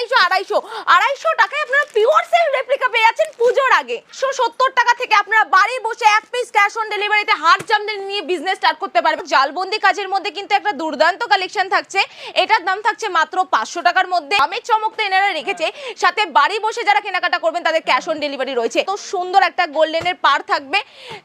আড়াইশো আড়াইশো। আড়াইশো টাকায় আপনারা পিওর সেল রেপ্লিকা পেয়ে যাচ্ছেন পুজোর আগে। একশো সত্তর টাকা থেকে আপনারা বাড়ি বসে এক পিস ক্যাশ অন ডেলিভারিতে হাত জামদানি নিয়ে বিজনেস স্টার্ট করতে পারবেন। জালবন্দি কাজের মধ্যে কিন্তু একটা দুর্দান্ত কালেকশন থাকছে। এটার দাম থাকছে মাত্র পাঁচশো টাকার মধ্যে। দামের চমক তো এনারা রেখেছে। সাথে বাড়ি বসে যারা কেনাকাটা করবেন, তাদের ক্যাশ অন ডেলিভারি রয়েছে। তো সুন্দর একটা গোল্ডেনের পার থাকবে।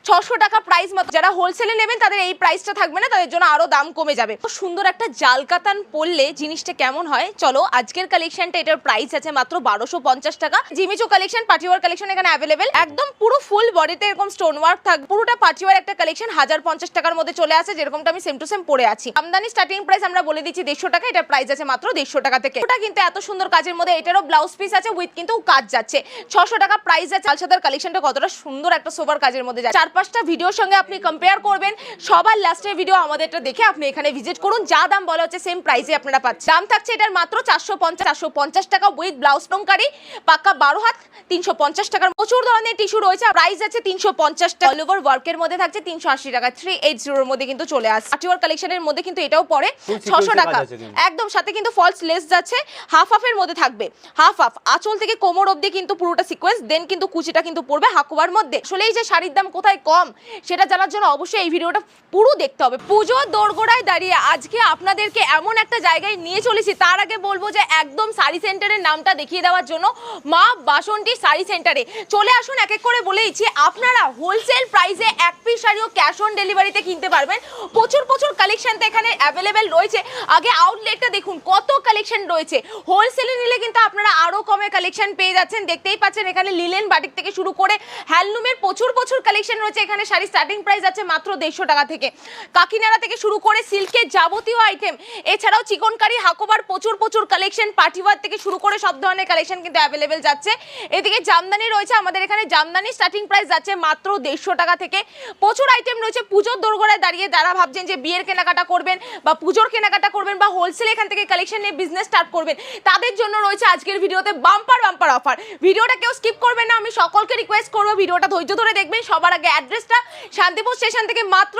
ছশো টাকা প্রাইস মতো যারা হোলসেলে নেবেন, তাদের এই প্রাইসটা থাকবে না, তাদের জন্য আরও দাম কমে যাবে। তো সুন্দর একটা জাল কাতান পরলে জিনিসটা কেমন হয়? চলো, আজকের কালেকশনটা এটার প্রাইস আছে মাত্র বারোশো পঞ্চাশ টাকা। Jimmy Choo collection partywear collection এখানে অ্যাভেলেবেল একদম পুরো ফুল বডিতে এরকম স্টোন ওয়ার্ক থাকবে পুরোটা পার্টিওয়ার একটা কালেকশন হাজার পঞ্চাশ টাকার মধ্যে চলে আসে, যেরকমটা আমি সেম টু সেম পরে আছি। আমদানি স্টার্টিং প্রাইস আমরা বলে দিচ্ছি দেড়শো টাকা, এটার প্রাইস আছে মাত্র দেড়শো টাকা থেকে। ওটা কিন্তু এত সুন্দর কাজের মধ্যে, এটারও ব্লাউজ পিস আছে উইথ কিন্তু কাজ যাচ্ছে। ছশো টাকা প্রাইস আছে। আলসাদার কালেকশনটা কতটা সুন্দর একটা সোবার কাজের মধ্যে যাচ্ছে। চার পাঁচটা ভিডিওর সঙ্গে আপনি কম্পেয়ার করবেন। সবার লাস্টের ভিডিও আমাদেরটা দেখে আপনি এখানে ভিজিট করুন। যা দাম বলা হচ্ছে সেম প্রাইসে আপনারা পাচ্ছেন। দাম থাকছে এটার মাত্র চারশো পঞ্চাশ, চারশো পঞ্চাশ টাকা উইথ ব্লাউজ টঙ্কারি পাক্কা বারো হাত তিনশো পঞ্চাশ টাকার প্রচুর ধরনের টিস্যু রয়েছে। প্রাইস আছে তিনশো পঞ্চাশ টাকা। অল ওভার ওয়ার্কের মধ্যে থাকছে তিনশো আশি টাকা। থ্রি এইট জিরোর মধ্যে কিন্তু চলে আসছে। পার্টিওয়ার কালেকশনের মধ্যে কিন্তু এটাও পড়ে। ছশো টাকা। একদম সাথে কিন্তু ফলস লেস যাচ্ছে। হাফ হাফের মধ্যে থাকবে। হাফ হাফ আঁচল থেকে কোমর অবধি কিন্তু পুরোটা সিকোয়েন্স দেন কিন্তু কুচিটা কিন্তু পড়বে হাকুবার মধ্যে। আসলে এই যে শাড়ির দাম কোথায় কম সেটা জানার জন্য অবশ্যই এই ভিডিওটা পুরো দেখতে হবে। পুজো দোরগোড়ায় দাঁড়িয়ে আজকে আপনাদেরকে এমন একটা জায়গায় নিয়ে চলেছি তার আগে বলব যে একদম শাড়ি সেন্টারের নামটা দেখিয়ে দেওয়ার জন্য মা বাসন্তী শাড়ি সেন্টারে। চলে আসুন, এক এক করে বলে দিচ্ছি, আপনারা হোলসেল প্রাইসে এক পিস শাড়িও ক্যাশ অন ডেলিভারিতে কিনতে পারবেন। প্রচুর প্রচুর কালেকশন তো এখানে অ্যাভেলেবেল রয়েছে। আগে আউটলেটটা দেখুন, কত কালেকশন রয়েছে। হোলসেলে নিলে কিন্তু আপনারা আরও কমে কালেকশন পেয়ে যাচ্ছেন। দেখতেই পাচ্ছেন, এখানে লিলেন বাটিক থেকে শুরু করে হ্যান্ডলুমের প্রচুর প্রচুর কালেকশন রয়েছে। এখানে শাড়ি স্টার্টিং প্রাইস আছে মাত্র দেড়শো টাকা থেকে। কাকিনাড়া থেকে শুরু করে সিল্কের যাবতীয় আইটেম এছাড়াও চিকনকারি, হাকোবার প্রচুর প্রচুর কালেকশন পার্টিওয়ার থেকে শুরু করে সব ধরনের কালেকশন কিন্তু অ্যাভেলেবেল যাচ্ছে। এদিকে জামদানি রয়েছে, আমাদের এখানে জামদানি স্টার্টিং প্রাইস যাচ্ছে মাত্র দেড়শো টাকা থেকে। প্রচুর আইটেম রয়েছে, পুজোর দোরগোড়ায় দাঁড়িয়ে যারা ভাবছেন যে বিয়ের কেনাকাটা করবেন বা পুজোর কেনাকাটা করবেন বা হোলসেল এখান থেকে কালেকশন নিয়ে বিজনেস স্টার্ট করবেন, তাদের জন্য রয়েছে আজকের ভিডিওতে বাম্পার বাম্পার অফার ভিডিওটা কেউ স্কিপ করবেন না, আমি সকলকে রিকোয়েস্ট করব ভিডিওটা ধৈর্য ধরে দেখবেন, সবার আগে অ্যাড্রেসটা শান্তিপুর স্টেশন থেকে মাত্র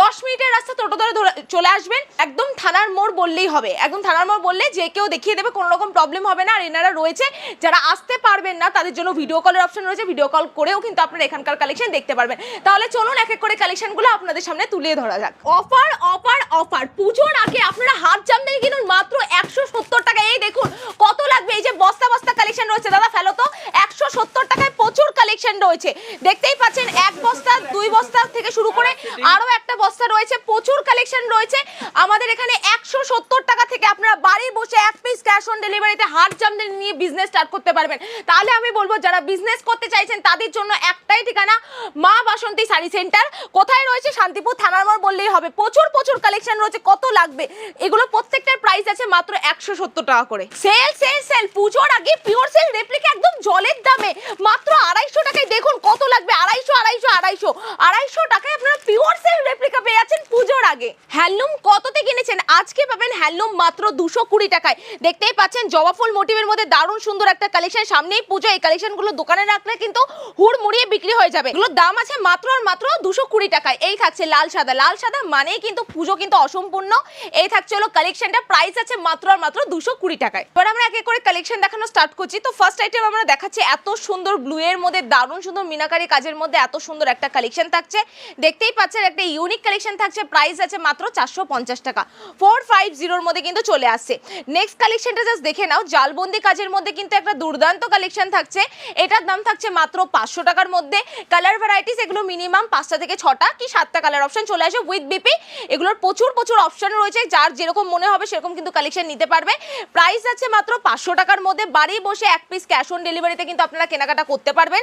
দশ মিনিটের রাস্তা টোটো ধরে চলে আসবেন। একদম থানার মোড় বললেই হবে, একদম থানার মোড় বললে যে কেউ দেখিয়ে দেবে কোনো রকম প্রবলেম হবে না। আর এনারা রয়েছে, যারা আসতে পারবেন না, তাদের জন্য ভিডিও কলের অপশন রয়েছে। ভিডিও কল করেও কিন্তু আপনারা এখানকার কালেকশন দেখতে পারবেন। তাহলে চলুন এক এক করে কালেকশনগুলো আপনাদের সামনে তুলে ধরা যাক। অফার অফার অফার পুজোর আগে আপনারা হাত জামদানি কিনুন মাত্র একশো সত্তর টাকা। এই দেখুন, কত লাগবে? এই যে বস্তা বস্তা কালেকশন রয়েছে। দাদা, ফেলো তো। একশো সত্তর টাকায় প্রচুর কালেকশন রয়েছে। দেখতেই পাচ্ছেন, এক বস্তা, দুই বস্তা থেকে শুরু করে আরও একটা বস্তা রয়েছে। প্রচুর কালেকশন রয়েছে। আমাদের এখানে একশো সত্তর টাকা থেকে আপনারা বাড়ি বসে এক পিস ক্যাশ অন ডেলিভারিতে হাট জামদানি নিয়ে বিজনেস স্টার্ট করতে পারবেন। তাহলে আমি বলব, যারা বিজনেস করতে চাইছেন, তাদের জন্য একটাই ঠিকানা, মা বাসন্তী শাড়ি সেন্টার কোথায় রয়েছে? শান্তিপুর থানার মোড় বললেই হবে। প্রচুর প্রচুর কালেকশন রয়েছে, কত লাগবে? এগুলো প্রত্যেকটার প্রাইস আছে মাত্র একশো সত্তর টাকা করে। সেল সেল সেল পুজোর আগে পিওর সেল রেপ্লিকা একদম জলের দামে। মাত্র আড়াইশো টাকায় দেখুন কত লাগবে। আড়াইশো আড়াইশো আড়াইশো। আড়াইশো টাকায় আপনারা পিওর সেল রেপ্লিকা পেয়ে যাচ্ছেন পুজোর আগে। হ্যান্ডলুম কততে কিনেছেন? আজকে পাবেন হ্যান্ডলুম মাত্র দুশো কুড়ি টাকায়। দেখতেই পাচ্ছেন জবা ফুল মোটিভের মধ্যে দারুণ সুন্দর একটা কালেকশন সামনেই পুজো, এই কালেকশনগুলো দোকানে রাখলে কিন্তু হুড় মুড়িয়ে বিক্রি হয়ে যাবে। এগুলোর দাম আছে মাত্র আর মাত্র দুশো কুড়ি টাকায়। এই থাকছে লাল সাদা। লাল সাদা মানেই কিন্তু পুজো কিন্তু অসম্পূর্ণ। এই থাকছে হলো কালেকশনটা প্রাইস আছে মাত্র আর মাত্র দুশো কুড়ি টাকায়। এবার আমরা এক করে কালেকশন দেখানো স্টার্ট করছি। তো ফার্স্ট আইটেম আমরা দেখাচ্ছি, এত সুন্দর ব্লু এর মধ্যে, দারুণ সুন্দর মিনাকারি কাজের মধ্যে এত সুন্দর একটা কালেকশন থাকছে। দেখতেই পাচ্ছেন, একটা ইউনিক কালেকশন থাকছে। প্রাইস আছে মাত্র চারশো পঞ্চাশ টাকা। ফোর ফাইভ জিরোর মধ্যে কিন্তু চলে আসছে। নেক্সট কালেকশনটা জাস্ট দেখে নাও। জালবন্দি কাজের মধ্যে কিন্তু একটা দুর্দান্ত কালেকশন থাকছে। এটার দাম থাকছে মাত্র পাঁচশো টাকার মধ্যে। কালার ভ্যারাইটিস এগুলো মিনিমাম পাঁচটা থেকে ছটা কি সাতটা কালার অপশন চলে আসে উইথ বিপি এগুলোর প্রচুর প্রচুর অপশন রয়েছে, যার যেরকম মনে হবে সেরকম কিন্তু কালেকশন নিতে পারবে। প্রাইস আছে মাত্র পাঁচশো টাকার মধ্যে। বাড়ি বসে এক পিস ক্যাশ অন ডেলিভারিতে কিন্তু আপনারা কেনাকাটা করতে পারবেন।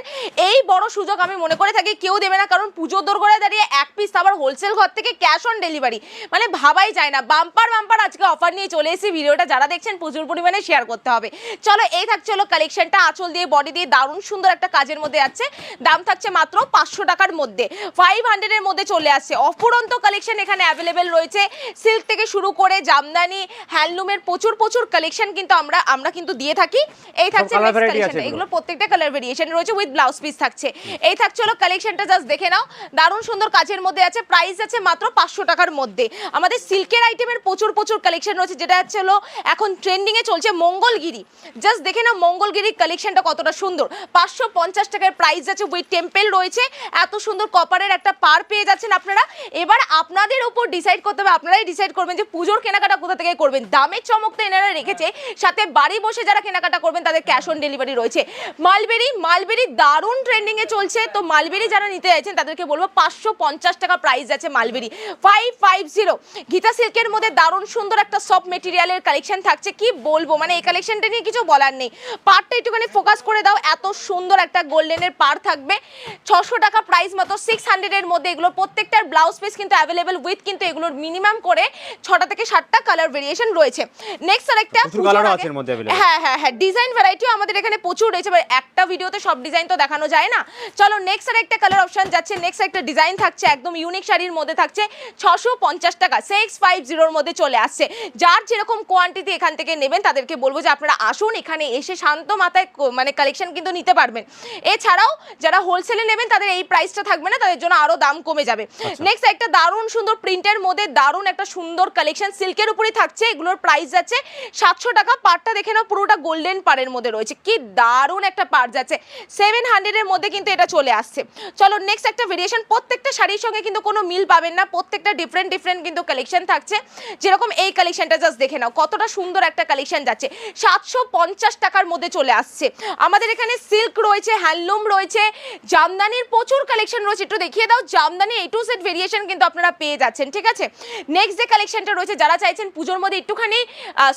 এই বড় সুযোগ আমি মনে করে থাকি কেউ দেবে না, কারণ পুজোর দোরগোড়ায় দাঁড়িয়ে এক পিস আবার হোলসেল ঘর থেকে ক্যাশ অন ডেলিভারি মানে ভাবাই যায় না। বাম্পার বাম্পার আজকে অফার নিয়ে চলে এসেছি। ভিডিওটা যারা দেখছেন প্রচুর পরিমাণে শেয়ার করতে হবে। চলো এই থাকছে হলো কালেকশনটা আঁচল দিয়ে বডি দিয়ে দারুণ সুন্দর একটা কাজের মধ্যে আছে। দাম থাকছে মাত্র পাঁচশো টাকার মধ্যে। ফাইভ হান্ড্রেডের মধ্যে চলে আসছে। অফুরন্ত কালেকশন এখানে অ্যাভেলেবেল রয়েছে। সিল্ক থেকে শুরু করে জামদানি হ্যান্ডলুমের প্রচুর প্রচুর কালেকশন কিন্তু আমরা আমরা কিন্তু দিয়ে থাকি। এই থাকছে। এগুলো। প্রত্যেকটা কালার ভেরিয়েশন রয়েছে উইথ ব্লাউজ পিস থাকছে। এই থাকছে হলো কালেকশনটা জাস্ট দেখে নাও। দারুণ সুন্দর কাজের মধ্যে আছে। প্রাইস আছে মাত্র পাঁচশো টাকার মধ্যে। আমাদের সিল্কের আইটেমের প্রচুর প্রচুর কালেকশন রয়েছে। যেটা হচ্ছে হলো এখন ট্রেন্ডিং এ চলছে মঙ্গলগিরি। জাস্ট দেখে না মঙ্গলগিরির কালেকশনটা কতটা সুন্দর। পাঁচশো পঞ্চাশ টাকার প্রাইস আছে উইথ টেম্পেল রয়েছে। এত সুন্দর কপারের একটা পার পেয়ে যাচ্ছেন আপনারা। এবার আপনাদের উপর ডিসাইড করতে হবে, আপনারাই ডিসাইড করবেন যে পুজোর কেনাকাটা কোথা থেকে করবেন। দামের চমক তো এনারা রেখেছে, সাথে বাড়ি বসে যারা কেনাকাটা করবেন, তাদের ক্যাশ অন ডেলিভারি রয়েছে। মালবেরি মালবেরি দারুণ ট্রেন্ডিংয়ে চলছে। তো মালবেরি যারা নিতে চাইছেন, তাদেরকে বলব পাঁচশো পঞ্চাশ টাকা প্রাইস আছে mulberry. Five five zero Gita সিল্কের মধ্যে দারুণ সুন্দর একটা সফট মেটেরিয়ালের কালেকশন থাকছে। কি বলব? মানে এই কালেকশনটা নিয়ে কিছু বলার নেই। পারটা একটুখানি ফোকাস করে দাও এত সুন্দর একটা গোল্ডেনের পার থাকবে। ছশো টাকা প্রাইস মতো সিক্স হান্ড্রেডের মধ্যে এগুলো। প্রত্যেকটার ব্লাউজ পিস কিন্তু অ্যাভেলেবেল উইথ কিন্তু এগুলোর মিনিমাম করে ছটা থেকে সাতটা কালার ভেরিয়েশন রয়েছে। নেক্সট মধ্যে available। হ্যাঁ হ্যাঁ হ্যাঁ ডিজাইন ভ্যারাইটিও আমাদের এখানে প্রচুর রয়েছে। এবার একটা ভিডিওতে সব ডিজাইন তো দেখানো যায় না। চলো নেক্সট আর একটা কালার অপশন যাচ্ছে। নেক্সট একটা ডিজাইন থাকছে একদম ইউনিক শাড়ির মধ্যে থাকছে। ছশো পঞ্চাশ টাকা সিক্স ফাইভ জিরোর মধ্যে চলে আসছে। যার যেরকম কোয়ান্টিটি এখান থেকে নেবেন তাদেরকে বলব যে আপনারা আসুন এখানে এসে শান্ত মাথায় মানে কালেকশন কিন্তু নিতে পারবেন। এছাড়াও যারা হোলসেলে নেবেন তাদের এই প্রাইসটা থাকবে না তাদের জন্য আরও দাম কমে যাবে। নেক্সট একটা দারুণ সুন্দর প্রিন্টের মধ্যে দারুণ একটা সুন্দর কালেকশন সিল্কের উপরেই থাকছে এগুলোর প্রাইস যাচ্ছে সাতশো টাকা। পারটা দেখে নাও পুরোটা গোল্ডেন পাড়ের মধ্যে রয়েছে। কি দারুণ একটা পার যাচ্ছে। সেভেন হান্ড্রেডের মধ্যে কিন্তু এটা চলে আসছে। চলো নেক্সট একটা ভেরিয়েশন প্রত্যেকটা শাড়ির সঙ্গে কিন্তু কোনো মিল পাবেন না প্রত্যেকটা ডিফারেন্ট ডিফারেন্ট কিন্তু কালেকশন থাকছে। যেরকম এই কালেকশনটা জাস্ট দেখে নাও কতটা সুন্দর একটা কালেকশন যাচ্ছে। সাতশো পঞ্চাশ টাকার মধ্যে চলে আসছে। আমাদের এখানে সিল্ক রয়েছে হ্যান্ডলুম রয়েছে, জামদানির প্রচুর কালেকশন রয়েছে। একটু দেখিয়ে দাও, jamdani A to set variation কিন্তু আপনারা পেয়ে যাচ্ছেন, ঠিক আছে? নেক্সট যে কালেকশনটা রয়েছে, যারা চাইছেন পুজোর মধ্যে একটুখানি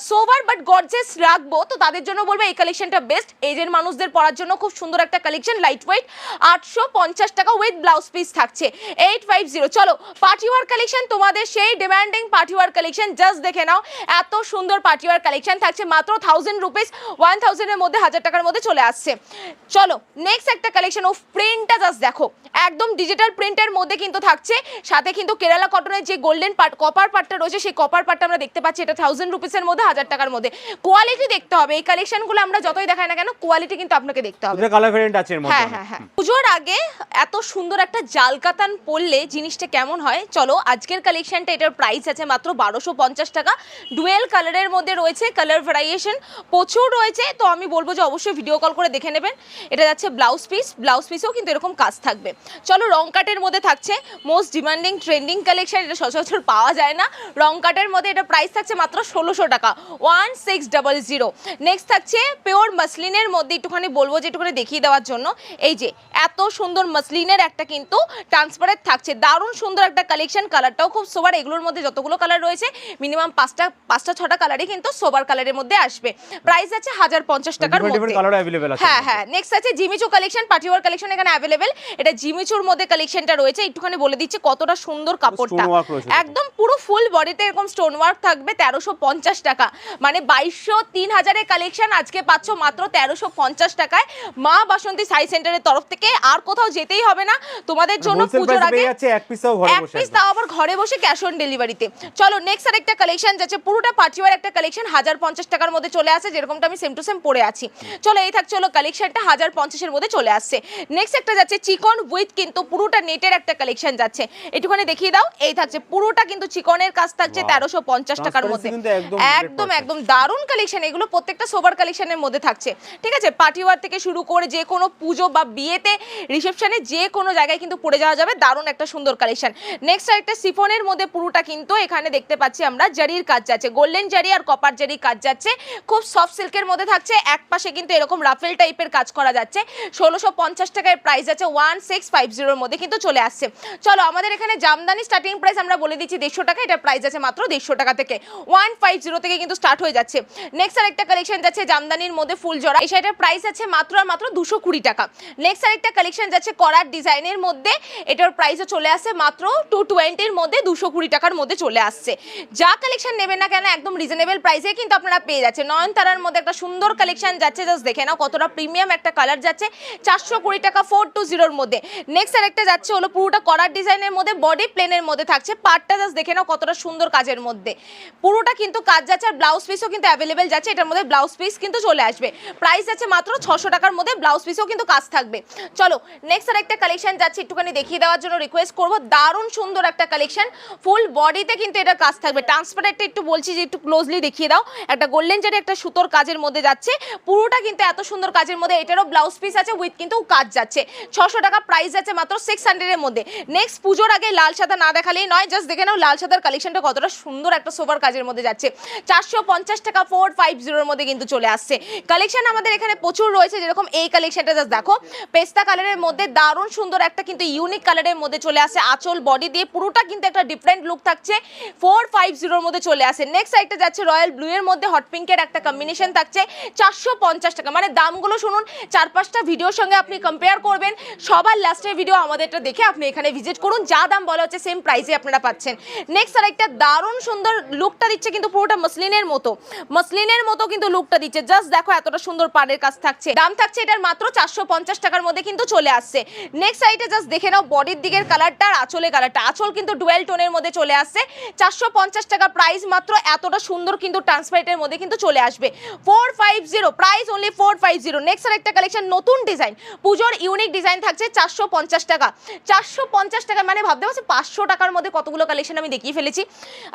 সোভার বাট গর্জেস রাখব, তো তাদের জন্য বলব এই কালেকশনটা বেস্ট এজের মানুষদের পরার জন্য খুব সুন্দর একটা কালেকশন লাইট ওয়েট আটশো পঞ্চাশ টাকা উইথ ব্লাউজ পিস থাকছে। এইট ফাইভ জিরো চলো পার্টিওয়ার কালেকশন তোমাদের সেই ডিমান্ডিং পার্টিওয়ার কালেকশন জাস্ট দেখে নাও, এত সুন্দর পার্টিওয়ার কালেকশন থাকছে, মাত্র থাউজেন্ড রুপিস ওয়ান থাউজেন্ডের মধ্যে হাজার টাকার মধ্যে চলে আসছে। চলো নেক্সট একটা কালেকশন ও প্রিন্টটা জাস্ট দেখো। একদম ডিজিটাল প্রিন্টের মধ্যে কিন্তু থাকছে। সাথে কিন্তু কেরালা কটনের যে গোল্ডেন পার্ট কপার পার্টটা রয়েছে সেই কপার পার্টটা আমরা দেখতে পাচ্ছি। এটা থাউজেন্ড রুপিসের মধ্যে হাজার টাকার মধ্যে। কোয়ালিটি দেখতে হবে। এই কালেকশনগুলো আমরা যতই দেখাই না কেন কোয়ালিটি কিন্তু আপনাকে দেখতে হবে। কালার ভেরিয়েন্ট আছে এর মধ্যে হ্যাঁ হ্যাঁ হ্যাঁ। পুজোর আগে এত সুন্দর একটা জাল কাতান পরলে জিনিসটা কেমন হয়? চলো আজকের কালেকশনটা এটার প্রাইস আছে মাত্র বারোশো পঞ্চাশ টাকা। ডুয়েল কালারের মধ্যে রয়েছে কালার ভ্যারিয়েশন প্রচুর রয়েছে, তো আমি বলব যে অবশ্যই ভিডিও কল করে দেখে নেবেন। এটা যাচ্ছে ব্লাউজ পিস ব্লাউজ পিসেও কিন্তু এরকম কাজ থাকবে। চলো, রং কাটের মধ্যে থাকছে মোস্ট ডিমান্ডিং ট্রেন্ডিং কালেকশন এটা সচরাচর পাওয়া যায় না। রং কাটের মধ্যে এটা প্রাইস থাকছে মাত্র ষোলোশো টাকা one six double zero next থাকছে পিওর মাসলিনের মধ্যে একটুখানি বলব যে একটুখানি দেখিয়ে দেওয়ার জন্য। এই যে, এত সুন্দর মাসলিনের একটা কিন্তু ট্রান্সপারেন্ট থাকছে। দারুণ সুন্দর একটা কালেকশন কালারটাও খুব সোবার এগুলোর মধ্যে যতগুলো কালার রয়েছে মিনিমাম পাঁচটা পাঁচটা, ছটা কালারই কিন্তু সোবার কালারের মধ্যে আসবে। প্রাইস আছে হাজার পঞ্চাশ টাকার মধ্যে। হ্যাঁ হ্যাঁ। নেক্সট আছে Jimmy Choo collection partywear collection এখানে অ্যাভেলেবেল এটা জিমিচুর মধ্যে কালেকশনটা রয়েছে। একটুখানি বলে দিচ্ছি কতটা সুন্দর কাপড়টা। একদম পুরো ফুল বডিতে এরকম স্টোন ওয়ার্ক থাকবে তেরোশো পঞ্চাশ টাকা। মানে বাইশশো তিন হাজারের কালেকশন আজকে পাচ্ছ মাত্র তেরোশো পঞ্চাশ টাকায়। মা বাসন্তী সাই সেন্টারের তরফ থেকে আর কোথাও যেতেই হবে না। তোমাদের জন্য পুজোর আগে এক পিস তাও আবার ঘরে বসে ক্যাশ অন ডেলিভারিতে চলো নেক্সট আরেকটা কালেকশন যাচ্ছে। পুরোটা পার্টিওয়ার একটা কালেকশন হাজার পঞ্চাশ টাকার মধ্যে চলে আসে যেরকমটা আমি সেম টু সেম পরে আছি। চলো এই থাকছে চলো কালেকশনটা হাজার পঞ্চাশের মধ্যে চলে আসছে। নেক্সট একটা যাচ্ছে চিকন উইথ কিন্তু পুরোটা নেটের একটা কালেকশন যাচ্ছে। একটুখানি দেখিয়ে দাও এই থাকছে পুরোটা কিন্তু চিকনের কাজ থাকছে তেরোশো পঞ্চাশ টাকার মধ্যে। একদম একদম 100% একদম দারুণ কালেকশন এগুলো প্রত্যেকটা সোবার কালেকশনের মধ্যে থাকছে। ঠিক আছে? পার্টিওয়ার থেকে শুরু করে যে কোনো পুজো বা বিয়েতে রিসেপশনে যে কোনো জায়গায় কিন্তু পড়ে যাওয়া যাবে দারুণ একটা সুন্দর কালেকশন নেক্সট একটা সিফনের মধ্যে পুরোটা কিন্তু এখানে দেখতে পাচ্ছি আমরা জারির কাজ যাচ্ছে। গোল্ডেন জারি আর কপার জারি কাজ যাচ্ছে। খুব সফট সিল্কের মধ্যে থাকছে। এক পাশে কিন্তু এরকম রাফেল টাইপের কাজ করা যাচ্ছে। ষোলোশো পঞ্চাশ টাকায় প্রাইস আছে ওয়ান সিক্স ফাইভ জিরোর মধ্যে কিন্তু চলে আসছে। চলো, আমাদের এখানে জামদানি স্টার্টিং প্রাইস আমরা বলে দিচ্ছি দেড়শো টাকা এটা প্রাইস আছে মাত্র দেড়শো টাকা থেকে। ওয়ান ফাইভ জিরো থেকে কিন্তু স্টার্ট হয়ে যাচ্ছে। নেক্সট আরেকটা কালেকশন যাচ্ছে জামদানির মধ্যে ফুল জোড়া। এই শাড়িটার প্রাইস আছে মাত্র আর মাত্র দুশো কুড়ি টাকা। নেক্সট আরেকটা কালেকশন যাচ্ছে করার ডিজাইনের মধ্যে। এটার প্রাইসও চলে আসছে মাত্র টু টোয়েন্টির মধ্যে দুশো কুড়ি টাকার মধ্যে চলে আসছে। যা কালেকশন নেবেন না কেন, একদম রিজনেবল প্রাইসে কিন্তু আপনারা পেয়ে যাচ্ছে। নয়নতারার মধ্যে একটা সুন্দর কালেকশন যাচ্ছে জাস্ট দেখে নাও কতটা প্রিমিয়াম একটা কালার যাচ্ছে। চারশো কুড়ি টাকা ফোর টু জিরোর মধ্যে। নেক্সট আরেকটা যাচ্ছে হলো পুরোটা করার ডিজাইনের মধ্যে বডি প্লেনের মধ্যে থাকছে। পার্টটা জাস্ট দেখে নাও কতটা সুন্দর কাজের মধ্যে। পুরোটা কিন্তু কাজ যাচ্ছে আর ব্লাউজ পিসও কিন্তু অ্যাভেলেবেল যাচ্ছে। এটার মধ্যে ব্লাউজ পিস কিন্তু চলে আসবে। প্রাইস আছে মাত্র ছশো টাকার মধ্যে ব্লাউজ পিসও কিন্তু কাজ থাকবে। চলো নেক্সট আর একটা কালেকশন যাচ্ছে, একটুখানি দেখিয়ে দেওয়ার জন্য রিকোয়েস্ট করব। দারুণ সুন্দর একটা কালেকশন ফুল বডিতে কিন্তু এটা কাজ থাকবে। ট্রান্সপারেন্টটা একটু বলছি যে, একটু ক্লোজলি দেখিয়ে দাও। একটা গোল্ডেন জারি একটা সুতোর কাজের মধ্যে যাচ্ছে। পুরোটা কিন্তু এত সুন্দর কাজের মধ্যে এটারও ব্লাউজ পিস আছে উইথ কিন্তু কাজ যাচ্ছে। ছশো টাকা প্রাইস আছে মাত্র সিক্স হান্ড্রেডের মধ্যে। নেক্সট পুজোর আগে লাল সাদা না দেখালেই নয় জাস্ট দেখে নাও লাল সাদার কালেকশনটা কতটা সুন্দর একটা সোবার কাজের মধ্যে যাচ্ছে। চারশো পঞ্চাশ টাকা ফোর ফাইভ জিরোর মধ্যে কিন্তু চলে আসছে। কালেকশন আমাদের এখানে প্রচুর রয়েছে, যেরকম এই কালেকশনটা জাস্ট দেখো। পেস্তা কালারের মধ্যে দারুণ সুন্দর একটা কিন্তু ইউনিক কালারের মধ্যে চলে আসে। আঁচল বডি দিয়ে পুরোটা কিন্তু একটা ডিফারেন্ট লুক থাকছে। ফোর ফাইভ জিরোর মধ্যে চলে আসে। নেক্সট সাইডটা যাচ্ছে রয়্যাল ব্লু এর মধ্যে হট পিঙ্কের একটা কম্বিনেশন থাকছে, চারশো পঞ্চাশ টাকা। মানে দামগুলো শুনুন চার পাঁচটা ভিডিওর সঙ্গে আপনি কম্পেয়ার করবেন। সবার লাস্টের ভিডিও আমাদেরটা দেখে আপনি এখানে ভিজিট করুন। যা দাম বলা হচ্ছে সেম প্রাইসে আপনারা পাচ্ছেন। নেক্সট আর একটা দারুণ সুন্দর লুকটা দিচ্ছে কিন্তু পুরোটা মসলিনের মতো। মসলিনের মতো কিন্তু লুকটা দিচ্ছে। জাস্ট দেখো এতটা সুন্দর পাড়ের কাজ থাকছে। দাম থাকছে এটার মাত্র চারশো পঞ্চাশ টাকার মধ্যে কিন্তু চলে আসছে। নেক্সট সাইডে জাস্ট দেখে নাও বডির দিকের কালারটা আর আঁচলের কালারটা আঁচল কিন্তু ডুয়েল টোনের মধ্যে চলে আসছে। চারশো পঞ্চাশ টাকা প্রাইস মাত্র এতটা সুন্দর কিন্তু ট্রান্সপারেন্টের মধ্যে কিন্তু চলে আসবে। Four five zero price only four five zero next আর একটা কালেকশন নতুন ডিজাইন পুজোর ইউনিক ডিজাইন থাকছে চারশো পঞ্চাশ টাকা। চারশো পঞ্চাশ টাকা মানে ভাবতে পারছি পাঁচশো টাকার মধ্যে কতগুলো কালেকশন আমি দেখিয়ে ফেলেছি।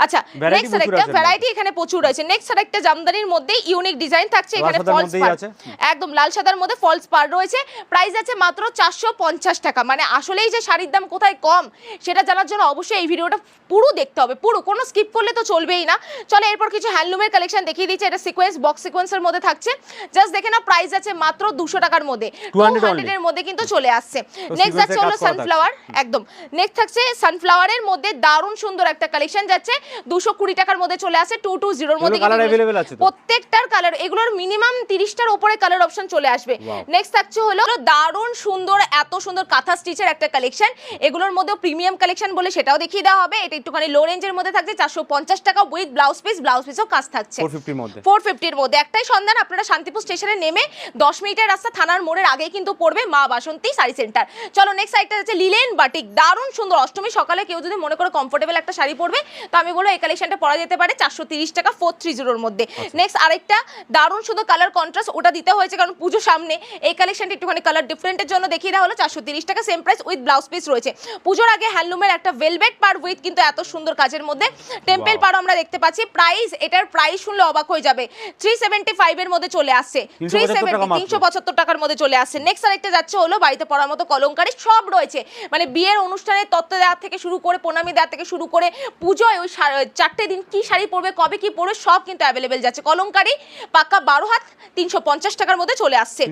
আচ্ছা নেক্সট আর একটা ভ্যারাইটি এখানে প্রচুর রয়েছে নেক্সট আর একটা জামদানির মধ্যে ইউনিক ডিজাইন থাকছে এখানে ফলস আছে। একদম লাল সাদার মধ্যে ফলস পার রয়েছে। প্রাইস আছে মাত্র চারশো পঞ্চাশ টাকা। মানে আসলেই যে শাড়ির দাম কোথায় কম সেটা জানার জন্য অবশ্যই এই ভিডিওটা পুরো দেখতে হবে। পুরো কোনো স্কিপ করলে তো চলবেই না। চলো এরপর কিছু হ্যান্ডলুমের কালেকশন দেখিয়ে দিচ্ছি। এটা সিকোয়েন্স বক্স সিকোয়েন্সের মধ্যে থাকছে। জাস্ট দেখে না প্রাইস আছে মাত্র দুশো টাকার মধ্যে। Two 200 only। হান্ড্রেডের মধ্যে কিন্তু চলে আসছে। নেক্সট যাচ্ছে হলো। সানফ্লাওয়ার একদম। নেক্সট থাকছে সানফ্লাওয়ারের মধ্যে দারুণ সুন্দর একটা কালেকশন যাচ্ছে। দুশো কুড়ি টাকার মধ্যে চলে আসে টু টু জিরোর মধ্যে প্রত্যেকটার কালার এগুলোর মিনিমাম তিরিশটার উপরে কালার অপশন চলে আসবে। নেক্সট থাকছে হলো দারুণ সুন্দর এত সুন্দর কাঁথা স্টিচের একটা কালেকশন এগুলোর মধ্যেও প্রিমিয়াম কালেকশন বলে সেটাও দেখিয়ে দেওয়া হবে। এটা একটুখানি লো রেঞ্জের মধ্যে থাকছে চারশো পঞ্চাশ টাকা উইথ ব্লাউজ পিস ব্লাউজ পিসও কাজ থাকছে। ফোর ফিফটির মধ্যে ফোর ফিফটির মধ্যে। একটাই সন্ধান আপনারা শান্তিপুর স্টেশনে নেমে দশ মিনিটের রাস্তা থানার মোড়ের আগেই কিন্তু পড়বে মা বাসন্তী শাড়ি সেন্টার। চলো নেক্সট সাইডটা হচ্ছে লিলেন বাটিক। দারুণ সুন্দর অষ্টমী সকালে কেউ যদি মনে করে কমফোর্টেবল একটা শাড়ি পরবে তো আমি বলব এই কালেকশনটা পরা যেতে পারে চারশো তিরিশ টাকা ফোর থ্রি জিরোর মধ্যে। নেক্সট আরেকটা দারুণ সুন্দর কালার কন্ট্রাস্ট ওটা দিতে হয়েছে কারণ পুজো সামনে। এই কালেকশনটা একটুখানি কালার ডিফারেন্টের জন্য দেখিয়ে দেওয়া হলো চারশো তিরিশ টাকা same price with blouse piece রয়েছে। পুজোর আগে হ্যান্ডলুমের একটা ভেলভেট পার উইথ কিন্তু এত সুন্দর কাজের মধ্যে। Temple Wow. পার আমরা দেখতে পাচ্ছি। প্রাইস এটার প্রাইস শুনলে অবাক হয়ে যাবে। থ্রি সেভেন্টি ফাইভের মধ্যে চলে আসছে। 375 থ্রি সেভেন্টি তিনশো পঁচাত্তর টাকার মধ্যে চলে আসছে। নেক্সট আরেকটা যাচ্ছে হলো বাড়িতে পড়ার মতো কলঙ্কারি সব রয়েছে। মানে বিয়ের অনুষ্ঠানে তত্ত্ব দেওয়ার থেকে শুরু করে প্রণামী দেওয়ার থেকে শুরু করে পুজোয় ওই চারটে দিন কি শাড়ি পরবে কবে কি পরবে সব কিন্তু অ্যাভেলেবেল যাচ্ছে। কলঙ্কারি পাক্কা বারো হাত তিনশো পঞ্চাশ টাকার মধ্যে চলে আসছে।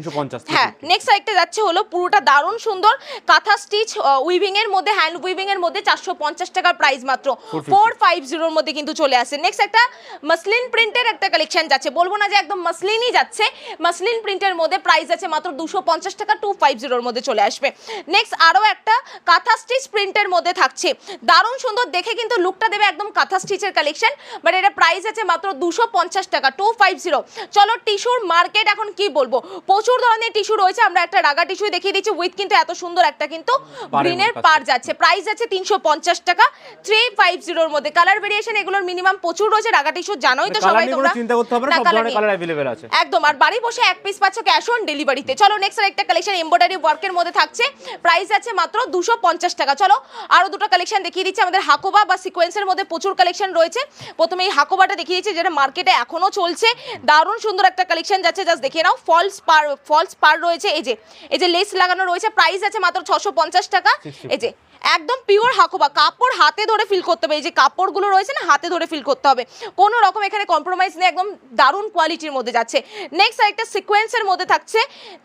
হ্যাঁ নেক্সট আরেকটা যাচ্ছে হলো পুরোটা দারুণ সুন্দর কাঁথা স্টিচ উইভিং এর মধ্যে হ্যান্ড উইভিং এর মধ্যে চারশো পঞ্চাশ টাকার প্রাইস মাত্র। ফোর ফাইভ জিরোর মধ্যে কিন্তু চলে আসে নেক্সট একটা মাসলিন প্রিন্টের একটা কালেকশন যাচ্ছে। বলব না যে একদম মাসলিনই যাচ্ছে। মাসলিন প্রিন্টের মধ্যে প্রাইস আছে মাত্র দুশো পঞ্চাশ টাকা টু ফাইভ জিরোর মধ্যে চলে আসবে। নেক্সট আরও একটা কাঁথা স্টিচ প্রিন্টের মধ্যে থাকছে। দারুণ সুন্দর দেখে কিন্তু লুকটা দেবে একদম কাঁথা স্টিচের কালেকশন বাট এটা প্রাইস আছে মাত্র দুশো পঞ্চাশ টাকা টু ফাইভ জিরো চলো টিস্যুর মার্কেট এখন কি বলব? প্রচুর ধরনের টিস্যু রয়েছে আমরা একটা রাগা টিস্যু দেখিয়ে দিচ্ছি উইথ কিন্তু এত সুন্দর একটা কিন্তু গ্রিনের পার যাচ্ছে। প্রাইস আছে তিনশো পঞ্চাশ টাকা থ্রি ফাইভ জিরোর মধ্যে। কালার ভেরিয়েশন এগুলোর মিনিমাম প্রচুর রয়েছে রাগা টিস্যু জানোই তো সবাই তোমরা। চিন্তা করতে হবে না সব ধরনের কালার অ্যাভেলেবেল আছে। একদম আর বাড়ি বসে এক পিস পাচ্ছ ক্যাশ অন ডেলিভারিতে চলো নেক্সট একটা কালেকশন এমব্রয়ডারি ওয়ার্কের মধ্যে থাকছে। প্রাইস আছে মাত্র দুশো পঞ্চাশ টাকা। চলো আরও দুটো কালেকশন দেখিয়ে দিচ্ছি। আমাদের হাকোবা বা সিকোয়েন্সের মধ্যে প্রচুর কালেকশন রয়েছে। প্রথমে এই হাকোবাটা দেখিয়ে দিচ্ছি যেটা মার্কেটে এখনও চলছে। দারুণ সুন্দর একটা কালেকশন যাচ্ছে জাস্ট দেখে নাও। ফলস পার ফলস পার রয়েছে এই যে এই যে লেস লাগানো রয়েছে। প্রাইস আছে মাত্র ছশো পঞ্চাশ টাকা। এই যে একদম পিওর হাকোবা। কাপড় হাতে ধরে ফিল করতে হবে। এই যে কাপড়গুলো রয়েছে না হাতে ধরে ফিল করতে হবে। কোনো রকম এখানে কম্প্রোমাইজ নেই একদম দারুণ কোয়ালিটির মধ্যে যাচ্ছে। নেক্সট আরেকটা সিকোয়েন্সের মধ্যে থাকছে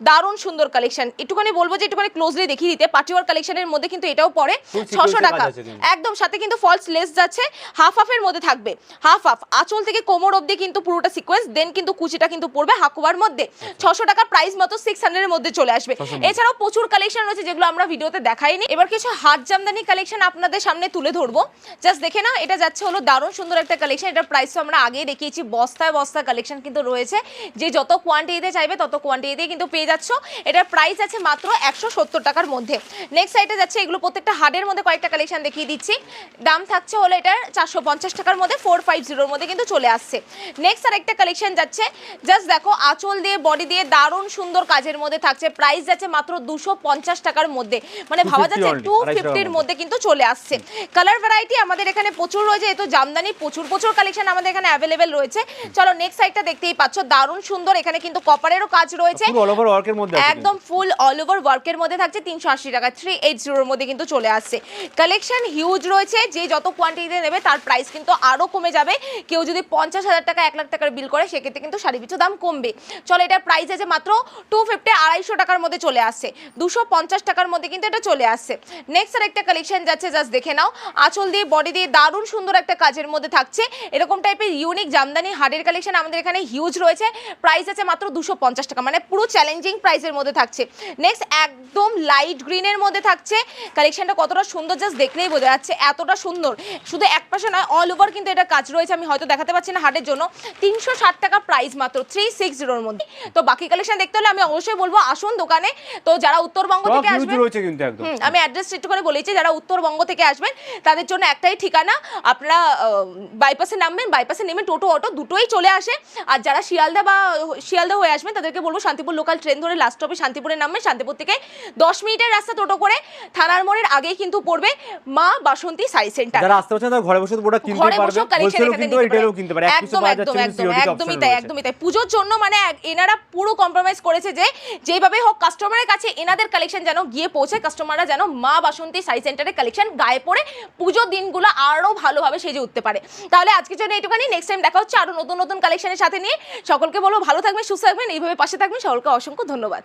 দারুণ সুন্দর কালেকশন একটুখানি বলব যে একটুখানি ক্লোজলি দেখিয়ে দিতে পার্টিওয়ার কালেকশনের মধ্যে কিন্তু এটাও পড়ে। ছশো টাকা। একদম সাথে কিন্তু ফলস লেস যাচ্ছে। হাফ হাফের মধ্যে থাকবে। হাফ হাফ আঁচল থেকে কোমর অবধি কিন্তু পুরোটা সিকোয়েন্স দেন কিন্তু কুচিটা কিন্তু পড়বে হাকুবার মধ্যে। ছশো টাকা প্রাইস মতো সিক্স হান্ড্রেডের মধ্যে চলে আসবে। এছাড়াও প্রচুর কালেকশন রয়েছে যেগুলো আমরা ভিডিওতে দেখাইনি। এবার কিছু হাত জামদানি কালেকশন আপনাদের সামনে তুলে ধরবো। জাস্ট দেখে না এটা যাচ্ছে হলো দারুণ সুন্দর একটা কালেকশন এটার প্রাইস তো আমরা আগেই দেখিয়েছি বস্তায় বস্তা কালেকশন কিন্তু রয়েছে। যে যত কোয়ান্টিটিতে চাইবে তত কোয়ান্টিটিতে কিন্তু পেয়ে যাচ্ছ। এটার প্রাইস আছে মাত্র একশো সত্তর টাকার মধ্যে। নেক্সট সাইডে যাচ্ছে এগুলো প্রত্যেকটা হার্ডের মধ্যে কয়েকটা কালেকশন দেখিয়ে দিচ্ছি। দাম থাকছে হলো এটার চারশো পঞ্চাশ টাকার মধ্যে ফোর ফাইভ জিরোর মধ্যে কিন্তু চলে আসছে। নেক্সট আর একটা কালেকশন যাচ্ছে জাস্ট দেখো আঁচল দিয়ে বডি দিয়ে দারুণ সুন্দর কাজের মধ্যে থাকছে। প্রাইস যাচ্ছে মাত্র দুশো পঞ্চাশ টাকার মধ্যে। মানে ভাবা যাচ্ছে টু ফিফটির মধ্যে কিন্তু চলে আসছে। কালার ভ্যারাইটি আমাদের এখানে প্রচুর রয়েছে এতো জামদানি প্রচুর প্রচুর কালেকশন আমাদের এখানে অ্যাভেলেবেল রয়েছে। চলো নেক্সট সাইডটা দেখতেই পাচ্ছ দারুণ সুন্দর এখানে কিন্তু কপারেরও কাজ রয়েছে। অল ওভার ওয়ার্কের মধ্যে একদম ফুল অল ওভার ওয়ার্কের মধ্যে থাকছে তিনশো আশি টাকা থ্রি এইট জিরোর মধ্যে কিন্তু চলে আসছে। কালেকশন হিউজ রয়েছে যে যত কোয়ান্টিটিতে নেবে তার প্রাইস কিন্তু আরও কমে যাবে। কেউ যদি পঞ্চাশ হাজার টাকা এক লাখ টাকার বিল করে সেক্ষেত্রে কিন্তু শাড়ি পিছু দাম কমবে। চলো এটার প্রাইস আছে মাত্র টু ফিফটি আড়াইশো টাকার মধ্যে চলে আসছে। দুশো পঞ্চাশ টাকার মধ্যে কিন্তু এটা চলে আসছে। নেক্সট একটা কালেকশন যাচ্ছে জাস্ট দেখে নাও। আঁচল দিয়ে বডি দিয়ে দারুণ সুন্দর একটা কাজের মধ্যে থাকছে। এরকম টাইপের ইউনিক জামদানি হার্ডের কালেকশন আমাদের এখানে হিউজ রয়েছে। প্রাইস আছে মাত্র দুশো টাকা মানে পুরো চ্যালেঞ্জিং প্রাইসের মধ্যে থাকছে। নেক্সট একদম লাইট গ্রিনের মধ্যে থাকছে। কালেকশনটা কতটা সুন্দর জাস্ট দেখলেই বোঝা যাচ্ছে এতটা সুন্দর। শুধু এক পাশে নয় অল ওভার কিন্তু এটা কাজ রয়েছে আমি হয়তো দেখাতে পারছি না হাটের জন্য। তিনশো ষাট টাকা প্রাইস মাত্র থ্রি সিক্স জিরোর মধ্যে। তো বাকি কালেকশন দেখতে হলে আমি অবশ্যই বলব আসুন দোকানে। তো যারা উত্তরবঙ্গ থেকে হুম, আমি অ্যাড্রেস একটু করে বলেছি যারা উত্তরবঙ্গ থেকে আসবেন তাদের জন্য একটাই ঠিকানা। আপনারা বাইপাসে নামবেন বাইপাসে নেমে টোটো অটো দুটোই চলে আসে। আর যারা শিয়ালদা বা শিয়ালদা হয়ে আসবেন তাদেরকে বলব শান্তিপুর লোকাল ট্রেন ধরে লাস্ট স্টপে শান্তিপুরে নামবেন। শান্তিপুর থেকে দশ মিনিটের রাস্তা টোটো করে থানার মোড়ের আগেই কিন্তু পড়বে মা বাসন্তী সাই সেন্টার। যারা আসতে পারছে তারা ঘরে বসে কিনতে পারবে কালেকশন কিনতে রিটেলও কিনতে পারে একদম একদম একদম একদমই তাই একদমই তাই। পুজোর জন্য মানে এনারা পুরো কম্প্রোমাইজ করেছে যে যেভাবে হোক কাস্টমারের কাছে এনাদের কালেকশন যেন গিয়ে পৌঁছে কাস্টমাররা যেন মা বাসন্তী সাই সেন্টারের কালেকশন গায়ে পরে পুজোর দিনগুলো আরও ভালোভাবে সেজে উঠতে পারে। তাহলে আজকের জন্য এইটুখানি নেক্সট টাইম দেখা হচ্ছে আরও নতুন নতুন কালেকশনের সাথে নিয়ে। সকলকে বলব ভালো থাকবেন, সুস্থ থাকবেন, এইভাবে পাশে থাকবেন। সকলকে অসংখ্য ধন্যবাদ।